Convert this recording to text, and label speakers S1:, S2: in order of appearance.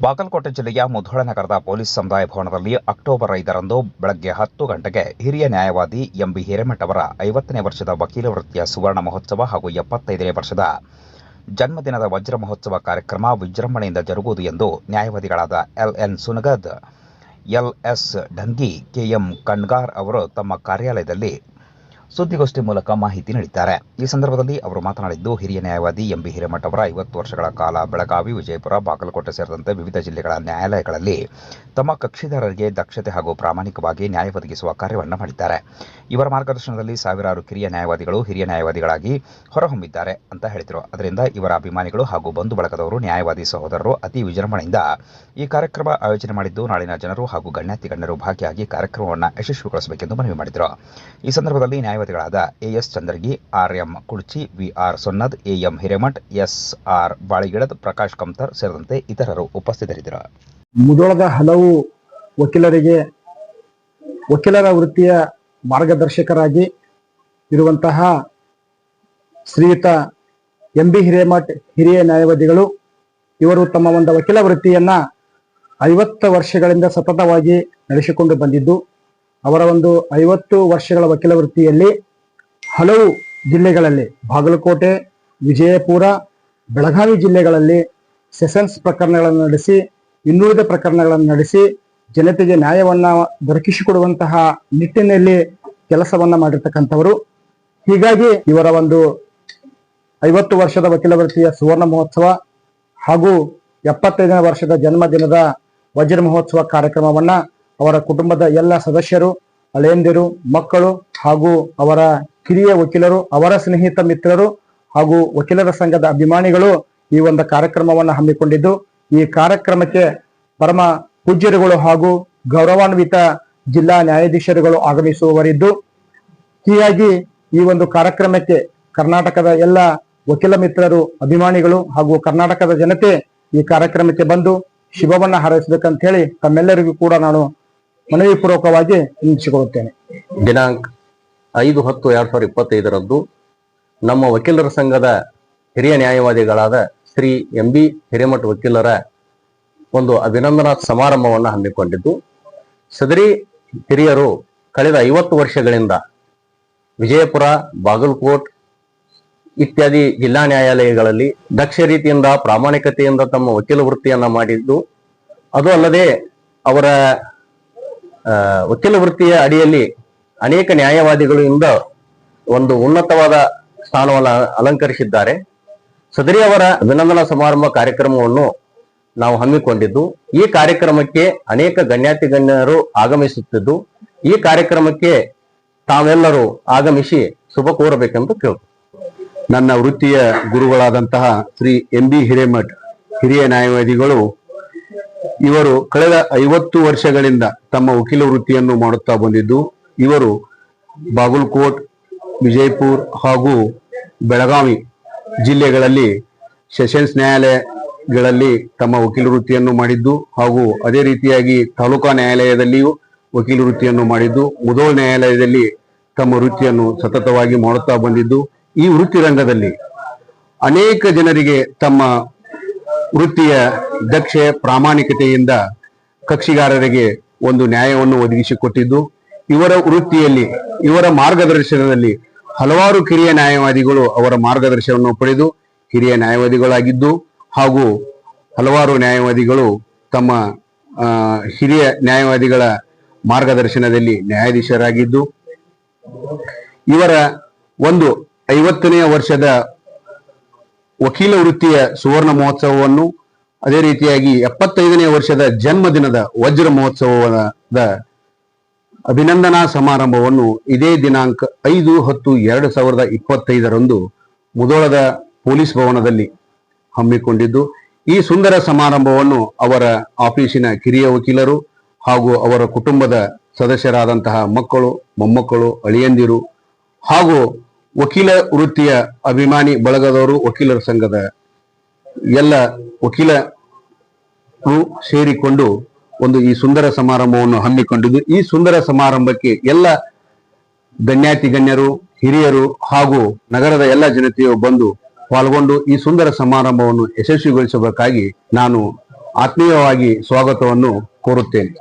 S1: ಬಾಗಲಕೋಟೆ ಜಿಲ್ಲೆಯ ಮುಧೋಳ ನಗರದ ಪೊಲೀಸ್ ಸಮುದಾಯ ಭವನದಲ್ಲಿ ಅಕ್ಟೋಬರ್ ಐದರಂದು ಬೆಳಗ್ಗೆ ಹತ್ತು ಗಂಟೆಗೆ ಹಿರಿಯ ನ್ಯಾಯವಾದಿ ಎಂಬಿ ಹಿರೇಮಠ್ ಅವರ ಐವತ್ತನೇ ವರ್ಷದ ವಕೀಲ ವೃತ್ತಿಯ ಸುವರ್ಣ ಮಹೋತ್ಸವ ಹಾಗೂ ಎಪ್ಪತ್ತೈದನೇ ವರ್ಷದ ಜನ್ಮದಿನದ ವಜ್ರ ಮಹೋತ್ಸವ ಕಾರ್ಯಕ್ರಮ ವಿಜೃಂಭಣೆಯಿಂದ ಜರುಗುವುದು ಎಂದು ನ್ಯಾಯವಾದಿಗಳಾದ LN Sunagad LS Dhangi KM Kangar ಅವರು ತಮ್ಮ ಕಾರ್ಯಾಲಯದಲ್ಲಿ ಸುದ್ದಿಗೋಷ್ಠಿ ಮೂಲಕ ಮಾಹಿತಿ ನೀಡಿದ್ದಾರೆ. ಈ ಸಂದರ್ಭದಲ್ಲಿ ಅವರು ಮಾತನಾಡಿದ್ದು, ಹಿರಿಯ ನ್ಯಾಯವಾದಿ ಎಂಬಿ ಹಿರೇಮಠ ಅವರ ಐವತ್ತು ವರ್ಷಗಳ ಕಾಲ ಬೆಳಗಾವಿ, ವಿಜಯಪುರ, ಬಾಗಲಕೋಟೆ ಸೇರಿದಂತೆ ವಿವಿಧ ಜಿಲ್ಲೆಗಳ ನ್ಯಾಯಾಲಯಗಳಲ್ಲಿ ತಮ್ಮ ಕಕ್ಷಿದಾರರಿಗೆ ದಕ್ಷತೆ ಹಾಗೂ ಪ್ರಾಮಾಣಿಕವಾಗಿ ನ್ಯಾಯ ಒದಗಿಸುವ ಕಾರ್ಯವನ್ನು ಮಾಡಿದ್ದಾರೆ. ಇವರ ಮಾರ್ಗದರ್ಶನದಲ್ಲಿ ಸಾವಿರಾರು ಕಿರಿಯ ನ್ಯಾಯವಾದಿಗಳು, ಹಿರಿಯ ನ್ಯಾಯವಾದಿಗಳಾಗಿ ಹೊರಹೊಮ್ಮಿದ್ದಾರೆ ಅಂತ ಹೇಳಿದರು. ಅದರಿಂದ ಇವರ ಅಭಿಮಾನಿಗಳು ಹಾಗೂ ಬಂಧು ಬಳಗದವರು, ನ್ಯಾಯವಾದಿ ಸಹೋದರರು ಅತಿ ವಿಜೃಂಭಣೆಯಿಂದ ಈ ಕಾರ್ಯಕ್ರಮ ಆಯೋಜನೆ ಮಾಡಿದ್ದು ನಾಳಿನ ಜನರು ಹಾಗೂ ಗಣ್ಯಾತಿ ಗಣ್ಯರು ಭಾಗಿಯಾಗಿ ಕಾರ್ಯಕ್ರಮವನ್ನು ಯಶಸ್ವಿಗೊಳಿಸಬೇಕೆಂದು ಮನವಿ ಮಾಡಿದರು. ಈ ಸಂದರ್ಭದಲ್ಲಿ ನ್ಯಾಯವಾದಿಗಳಾದ AS Chandragi, R M Kudchi VR Sonnad AM Hiremath, S R Baligidad Prakash Kamtar ಸೇರಿದಂತೆ ಇತರರು ಉಪಸ್ಥಿತರಿದ್ದರು.
S2: ಮುದೋಳದ ಹಲವು ವಕೀಲರಿಗೆ ವಕೀಲರ ವೃತ್ತಿಯ ಮಾರ್ಗದರ್ಶಕರಾಗಿ ಇರುವಂತಹ ಶ್ರೀಯುತ ಎಂ ಬಿ ಹಿರೇಮಠ್ ಹಿರಿಯ ನ್ಯಾಯವಾದಿಗಳು, ಇವರು ತಮ್ಮ ಒಂದು ವಕೀಲ ವೃತ್ತಿಯನ್ನ ಐವತ್ತು ವರ್ಷಗಳಿಂದ ಸತತವಾಗಿ ನಡೆಸಿಕೊಂಡು ಬಂದಿದ್ದು ಅವರ ಒಂದು ಐವತ್ತು ವರ್ಷಗಳ ವಕೀಲ ವೃತ್ತಿಯಲ್ಲಿ ಹಲವು ಜಿಲ್ಲೆಗಳಲ್ಲಿ, ಬಾಗಲಕೋಟೆ, ವಿಜಯಪುರ, ಬೆಳಗಾವಿ ಜಿಲ್ಲೆಗಳಲ್ಲಿ ಸೆಷನ್ಸ್ ಪ್ರಕರಣಗಳನ್ನು ನಡೆಸಿ, ಇನ್ನುಳಿದ ಪ್ರಕರಣಗಳನ್ನು ನಡೆಸಿ ಜನತೆಗೆ ನ್ಯಾಯವನ್ನ ದೊರಕಿಸಿಕೊಡುವಂತಹ ನಿಟ್ಟಿನಲ್ಲಿ ಕೆಲಸವನ್ನ ಮಾಡಿರ್ತಕ್ಕಂಥವರು. ಹೀಗಾಗಿ ಇವರ ಒಂದು ಐವತ್ತು ವರ್ಷದ ವಕೀಲ ವೃತ್ತಿಯ ಸುವರ್ಣ ಮಹೋತ್ಸವ ಹಾಗೂ ಎಪ್ಪತ್ತೈದನೇ ವರ್ಷದ ಜನ್ಮದಿನದ ವಜ್ರ ಮಹೋತ್ಸವ ಕಾರ್ಯಕ್ರಮವನ್ನ ಅವರ ಕುಟುಂಬದ ಎಲ್ಲ ಸದಸ್ಯರು, ಅಳೆಯಂದಿರು, ಮಕ್ಕಳು ಹಾಗೂ ಅವರ ಕಿರಿಯ ವಕೀಲರು, ಅವರ ಸ್ನೇಹಿತ ಮಿತ್ರರು ಹಾಗೂ ವಕೀಲರ ಸಂಘದ ಅಭಿಮಾನಿಗಳು ಈ ಒಂದು ಕಾರ್ಯಕ್ರಮವನ್ನು ಹಮ್ಮಿಕೊಂಡಿದ್ದು, ಈ ಕಾರ್ಯಕ್ರಮಕ್ಕೆ ಪರಮ ಪೂಜ್ಯರುಗಳು ಹಾಗೂ ಗೌರವಾನ್ವಿತ ಜಿಲ್ಲಾ ನ್ಯಾಯಾಧೀಶರುಗಳು ಆಗಮಿಸುವವರಿದ್ದು, ಹೀಗಾಗಿ ಈ ಒಂದು ಕಾರ್ಯಕ್ರಮಕ್ಕೆ ಕರ್ನಾಟಕದ ಎಲ್ಲ ವಕೀಲ ಮಿತ್ರರು, ಅಭಿಮಾನಿಗಳು ಹಾಗೂ ಕರ್ನಾಟಕದ ಜನತೆ ಈ ಕಾರ್ಯಕ್ರಮಕ್ಕೆ ಬಂದು ಶುಭವನ್ನ ಹಾರೈಸಬೇಕಂತ ಹೇಳಿ ತಮ್ಮೆಲ್ಲರಿಗೂ ಕೂಡ ನಾನು ಮನವಿ ಪೂರ್ವಕವಾಗಿ ಹಿಂಚಿಕೊಳ್ಳುತ್ತೇನೆ
S3: ದಿನಾಂಕ ಐದು ಹತ್ತು ಎರಡ್ ಸಾವಿರದ ಇಪ್ಪತ್ತೈದರಂದು ನಮ್ಮ ವಕೀಲರ ಸಂಘದ ಹಿರಿಯ ನ್ಯಾಯವಾದಿಗಳಾದ ಶ್ರೀ ಎಂ ಬಿ ಹಿರೇಮಠ ವಕೀಲರ ಒಂದು ಅಭಿನಂದನಾ ಸಮಾರಂಭವನ್ನು ಹಮ್ಮಿಕೊಂಡಿದ್ದು, ಸದರಿ ಹಿರಿಯರು ಕಳೆದ ಐವತ್ತು ವರ್ಷಗಳಿಂದ ವಿಜಯಪುರ, ಬಾಗಲಕೋಟ್ ಇತ್ಯಾದಿ ಜಿಲ್ಲಾ ನ್ಯಾಯಾಲಯಗಳಲ್ಲಿ ದಕ್ಷ ರೀತಿಯಿಂದ ಪ್ರಾಮಾಣಿಕತೆಯಿಂದ ತಮ್ಮ ವಕೀಲ ವೃತ್ತಿಯನ್ನ ಮಾಡಿದ್ದು, ಅದು ಅಲ್ಲದೆ ಅವರ ವಕೀಲ ವೃತ್ತಿಯ ಅಡಿಯಲ್ಲಿ ಅನೇಕ ನ್ಯಾಯವಾದಿಗಳು ಇಂದ ಒಂದು ಉನ್ನತವಾದ ಸ್ಥಾನವನ್ನು ಅಲಂಕರಿಸಿದ್ದಾರೆ. ಸದರಿ ಅವರ ಅಭಿನಂದನಾ ಸಮಾರಂಭ ಕಾರ್ಯಕ್ರಮವನ್ನು ನಾವು ಹಮ್ಮಿಕೊಂಡಿದ್ದು, ಈ ಕಾರ್ಯಕ್ರಮಕ್ಕೆ ಅನೇಕ ಗಣ್ಯಾತಿ ಗಣ್ಯರು ಆಗಮಿಸುತ್ತಿದ್ದು, ಈ ಕಾರ್ಯಕ್ರಮಕ್ಕೆ ತಾವೆಲ್ಲರೂ ಆಗಮಿಸಿ ಶುಭ ಕೋರಬೇಕೆಂದು ಕೇಳ್ತು
S4: ನನ್ನ ವೃತ್ತಿಯ ಗುರುಗಳಾದಂತಹ ಶ್ರೀ ಎಂ ಬಿ ಹಿರೇಮಠ್ ಹಿರಿಯ ನ್ಯಾಯವಾದಿಗಳು ಇವರು ಕಳೆದ ಐವತ್ತು ವರ್ಷಗಳಿಂದ ತಮ್ಮ ವಕೀಲ ವೃತ್ತಿಯನ್ನು ಮಾಡುತ್ತಾ ಬಂದಿದ್ದು, ಇವರು ಬಾಗಲಕೋಟ್, ವಿಜಯಪುರ್ ಹಾಗೂ ಬೆಳಗಾವಿ ಜಿಲ್ಲೆಗಳಲ್ಲಿ ಸೆಷನ್ಸ್ ನ್ಯಾಯಾಲಯಗಳಲ್ಲಿ ತಮ್ಮ ವಕೀಲ ವೃತ್ತಿಯನ್ನು ಮಾಡಿದ್ದು ಹಾಗೂ ಅದೇ ರೀತಿಯಾಗಿ ತಾಲೂಕಾ ನ್ಯಾಯಾಲಯದಲ್ಲಿಯೂ ವಕೀಲ ವೃತ್ತಿಯನ್ನು ಮಾಡಿದ್ದು ಮುದೋಳ್ ನ್ಯಾಯಾಲಯದಲ್ಲಿ ತಮ್ಮ ವೃತ್ತಿಯನ್ನು ಸತತವಾಗಿ ಮಾಡುತ್ತಾ ಬಂದಿದ್ದು, ಈ ವೃತ್ತಿ ರಂಗದಲ್ಲಿ ಅನೇಕ ಜನರಿಗೆ ತಮ್ಮ ವೃತ್ತಿಯ ದಕ್ಷ ಪ್ರಾಮಾಣಿಕತೆಯಿಂದ ಕಕ್ಷಿಗಾರರಿಗೆ ಒಂದು ನ್ಯಾಯವನ್ನು ಒದಗಿಸಿಕೊಟ್ಟಿದ್ದು, ಇವರ ವೃತ್ತಿಯಲ್ಲಿ, ಇವರ ಮಾರ್ಗದರ್ಶನದಲ್ಲಿ ಹಲವಾರು ಕಿರಿಯ ನ್ಯಾಯವಾದಿಗಳು ಅವರ ಮಾರ್ಗದರ್ಶನವನ್ನು ಪಡೆದು ಹಿರಿಯ ನ್ಯಾಯವಾದಿಗಳಾಗಿದ್ದು ಹಾಗೂ ಹಲವಾರು ನ್ಯಾಯವಾದಿಗಳು ತಮ್ಮ ಹಿರಿಯ ನ್ಯಾಯವಾದಿಗಳ ಮಾರ್ಗದರ್ಶನದಲ್ಲಿ ನ್ಯಾಯಾಧೀಶರಾಗಿದ್ದು, ಇವರ ಒಂದು ಐವತ್ತನೆಯ ವರ್ಷದ ವಕೀಲ ವೃತ್ತಿಯ ಸುವರ್ಣ ಮಹೋತ್ಸವವನ್ನು ಅದೇ ರೀತಿಯಾಗಿ ಎಪ್ಪತ್ತೈದನೇ ವರ್ಷದ ಜನ್ಮದಿನದ ವಜ್ರ ಮಹೋತ್ಸವದ ಅಭಿನಂದನಾ ಸಮಾರಂಭವನ್ನು ಇದೇ ದಿನಾಂಕ ಐದು ಹತ್ತು ಎರಡು ಸಾವಿರದ ಇಪ್ಪತ್ತೈದರಂದು ಮುದೋಳದ ಪೊಲೀಸ್ ಭವನದಲ್ಲಿ ಹಮ್ಮಿಕೊಂಡಿದ್ದು, ಈ ಸುಂದರ ಸಮಾರಂಭವನ್ನು ಅವರ ಆಫೀಸಿನ ಕಿರಿಯ ವಕೀಲರು ಹಾಗೂ ಅವರ ಕುಟುಂಬದ ಸದಸ್ಯರಾದಂತಹ ಮಕ್ಕಳು, ಮೊಮ್ಮಕ್ಕಳು, ಅಳಿಯಂದಿರು ಹಾಗೂ ವಕೀಲ ವೃತ್ತಿಯ ಅಭಿಮಾನಿ ಬಳಗದವರು ವಕೀಲರ ಸಂಘದ ಎಲ್ಲ ವಕೀಲರು ಸೇರಿಕೊಂಡು ಒಂದು ಈ ಸುಂದರ ಸಮಾರಂಭವನ್ನು ಹಮ್ಮಿಕೊಂಡಿದ್ದು, ಈ ಸುಂದರ ಸಮಾರಂಭಕ್ಕೆ ಎಲ್ಲ ಗಣ್ಯಾತಿ ಗಣ್ಯರು, ಹಿರಿಯರು ಹಾಗೂ ನಗರದ ಎಲ್ಲ ಜನತೆಯು ಬಂದು ಪಾಲ್ಗೊಂಡು ಈ ಸುಂದರ ಸಮಾರಂಭವನ್ನು ಯಶಸ್ವಿಗೊಳಿಸಬೇಕಾಗಿ ನಾನು ಆತ್ಮೀಯವಾಗಿ ಸ್ವಾಗತವನ್ನು ಕೋರುತ್ತೇನೆ.